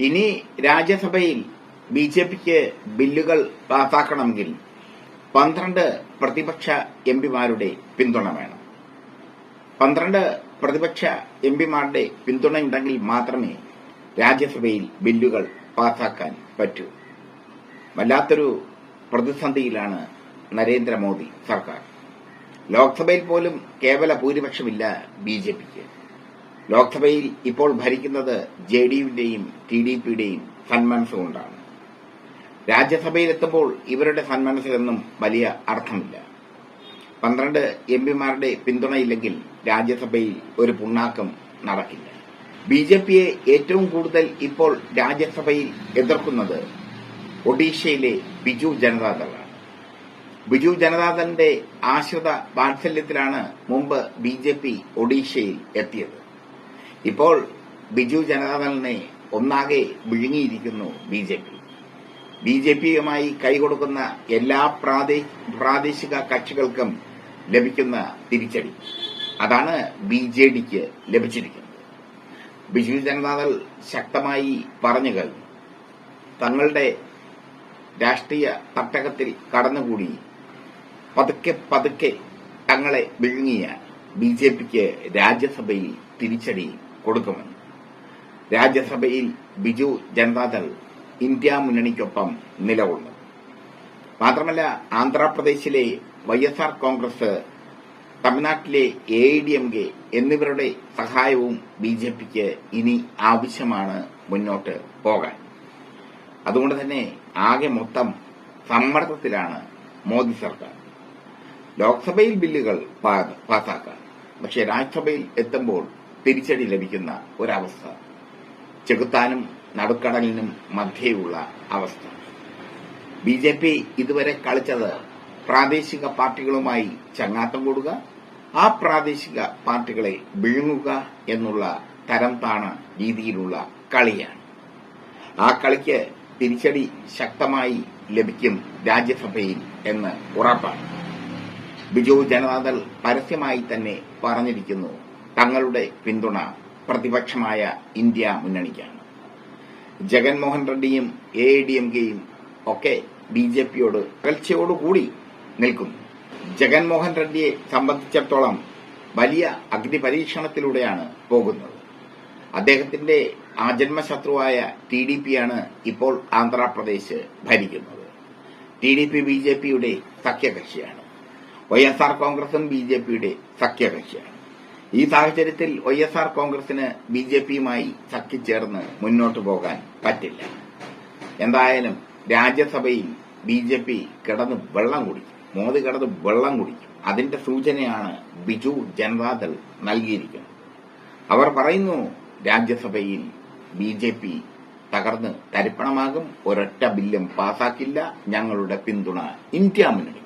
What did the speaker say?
ഇനി രാജ്യസഭയിൽ B J പിക്ക് ബില്ലുകൾ പാസാക്കണമെങ്കിൽ പന്ത്രണ്ട് പ്രതിപക്ഷ എം പിമാരുടെ പിന്തുണ വേണം. പന്ത്രണ്ട് പ്രതിപക്ഷ എം പിമാരുടെ പിന്തുണയുണ്ടെങ്കിൽ മാത്രമേ രാജ്യസഭയിൽ ബില്ലുകൾ പാസാക്കാൻ പറ്റൂ. വല്ലാത്തൊരു പ്രതിസന്ധിയിലാണ് നരേന്ദ്രമോദി സർക്കാർ. ലോക്സഭയിൽ പോലും കേവല ഭൂരിപക്ഷമില്ല ബി ജെ പിക്ക് ലോക്സഭയിൽ ഇപ്പോൾ ഭരിക്കുന്നത് ജെ ഡി യുവിന്റെയും ടി ഡി പിയുടെയും സന്മനസ്സുകൊണ്ടാണ്. രാജ്യസഭയിലെത്തുമ്പോൾ ഇവരുടെ സന്മനസ്സിലൊന്നും വലിയ അർത്ഥമില്ല. പന്ത്രണ്ട് എം പിമാരുടെ പിന്തുണയില്ലെങ്കിൽ രാജ്യസഭയിൽ ഒരു പുണ്ണാക്കം നടക്കില്ല. ബി ജെ പിയെ ഏറ്റവും കൂടുതൽ ഇപ്പോൾ രാജ്യസഭയിൽ എതിർക്കുന്നത് ഒഡീഷയിലെ ബിജു ജനതാദളാണ്. ബിജു ജനതാദളിന്റെ ആശ്രിത വാത്സല്യത്തിലാണ് മുമ്പ് ബി ജെ പി ഒഡീഷയിൽ എത്തിയത്. ഇപ്പോൾ ബിജു ജനതാദളിനെ ഒന്നാകെ വിഴുങ്ങിയിരിക്കുന്നു B J P. B J പിയുമായി കൈകൊടുക്കുന്ന എല്ലാ പ്രാദേശിക കക്ഷികൾക്കും ലഭിക്കുന്ന തിരിച്ചടി. അതാണ് ബി ജെ ഡിക്ക് ലഭിച്ചിരിക്കുന്നത്. ബിജു ജനതാദൾ ശക്തമായി പറഞ്ഞു കഴിഞ്ഞു. തങ്ങളുടെ രാഷ്ട്രീയ തട്ടകത്തിൽ കടന്നുകൂടി പതുക്കെ പതുക്കെ തങ്ങളെ വിഴുങ്ങിയ ബി ജെ പിക്ക് രാജ്യസഭയിൽ തിരിച്ചടി കൊടുക്കുമെന്ന്. രാജ്യസഭയിൽ ബിജു ജനതാദൾ ഇന്ത്യ മുന്നണിക്കൊപ്പം നിലകൊള്ളും. മാത്രമല്ല ആന്ധ്രാപ്രദേശിലെ വൈ എസ് ആർ കോൺഗ്രസ് തമിഴ്നാട്ടിലെ A I D M K എന്നിവരുടെ സഹായവും ബി ജെ പിക്ക് ഇനി ആവശ്യമാണ് മുന്നോട്ട് പോകാൻ. അതുകൊണ്ട് തന്നെ ആകെ മൊത്തം സമ്മർദ്ദത്തിലാണ് മോദി സർക്കാർ. ലോക്സഭയിൽ ബില്ലുകൾ പാസാക്കാം പക്ഷേ രാജ്യസഭയിൽ എത്തുമ്പോൾ തിരിച്ചടി ലഭിക്കുന്ന ഒരവസ്ഥ. ചെകുത്താനും നടുക്കടലിനും മധ്യേയുള്ള അവസ്ഥ. ബി ജെ പി ഇതുവരെ കളിച്ചത് പ്രാദേശിക പാർട്ടികളുമായി ചങ്ങാത്തം കൂടുക ആ പ്രാദേശിക പാർട്ടികളെ വിഴുങ്ങുക എന്നുള്ള തരം താണ രീതിയിലുള്ള കളിയാണ്. ആ കളിക്ക് തിരിച്ചടി ശക്തമായി ലഭിക്കും രാജ്യസഭയിൽ എന്ന് ഉറപ്പാണ്. ബിജു ജനതാദൾ പരസ്യമായി തന്നെ പറഞ്ഞിരിക്കുന്നു തങ്ങളുടെ പിന്തുണ പ്രതിപക്ഷമായ ഇന്ത്യ മുന്നണിക്കാണ്. ജഗൻമോഹൻ റെഡ്ഡിയും എ ഡി എം കെയും ഒക്കെ ബി ജെ പിയോട് അകൽച്ചയോടുകൂടി നിൽക്കുന്നു. ജഗൻമോഹൻ റെഡ്ഡിയെ സംബന്ധിച്ചിടത്തോളം വലിയ അഗ്നിപരീക്ഷണത്തിലൂടെയാണ് പോകുന്നത്. അദ്ദേഹത്തിന്റെ ആജന്മശത്രുവായ ടി ഡി പിയാണ് ഇപ്പോൾ ആന്ധ്രാപ്രദേശ് ഭരിക്കുന്നത്. T D P B J പിയുടെ സഖ്യകക്ഷിയാണ്. വൈ എസ് ആർ കോൺഗ്രസും ബി ജെ പിയുടെ സഖ്യകക്ഷിയാണ്. ഈ സാഹചര്യത്തിൽ വൈ എസ് ആർ കോൺഗ്രസിന് ബി ജെ പിയുമായി സഖ്യച്ചേർന്ന് മുന്നോട്ടു പോകാൻ പറ്റില്ല. എന്തായാലും രാജ്യസഭയിൽ ബി ജെ പി കിടന്ന് വെള്ളം കുടിക്കും. മോദി കിടന്ന് വെള്ളം കുടിക്കും. അതിന്റെ സൂചനയാണ് ബിജു ജനതാദൾ നൽകിയിരിക്കുന്നത്. അവർ പറയുന്നു രാജ്യസഭയിൽ ബി ജെ പി തകർന്ന് തരിപ്പണമാകും. ഒരൊറ്റ ബില്ലും പാസാക്കില്ല. ഞങ്ങളുടെ പിന്തുണ ഇന്ത്യ മുന്നണി